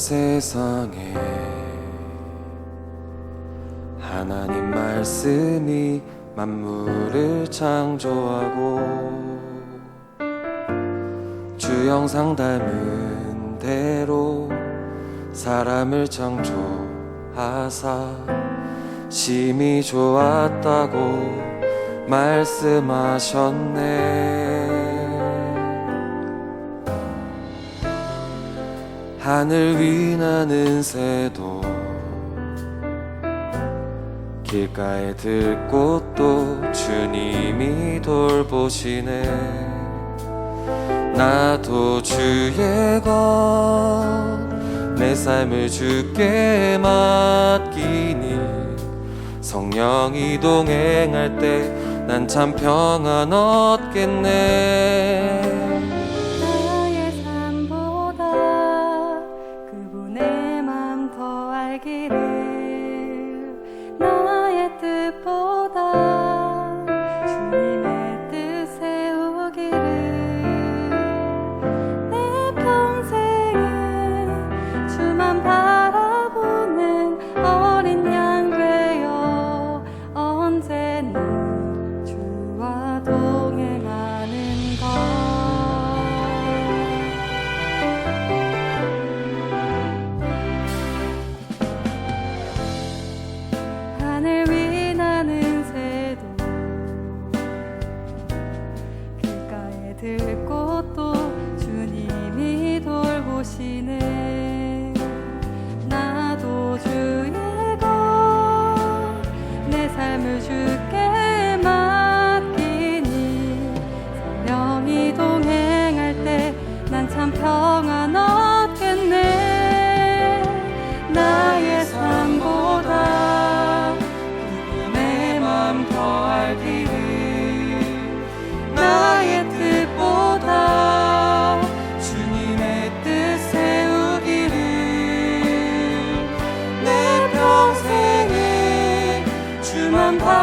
세상에 하나님 말씀이 만물을 창조하고 주 형상 닮은 대로 사람을 창조하사 심히 좋았다고 말씀하셨네 하늘 위 나는 새도 길가에 들꽃도 주님이 돌보시네. 나도 주의 것내 삶을 주께 맡기니 성령이 동행할 때 난 참 평안 얻겠네 like 도시네 나도 주의 것내 삶을 주게 만. 한 바.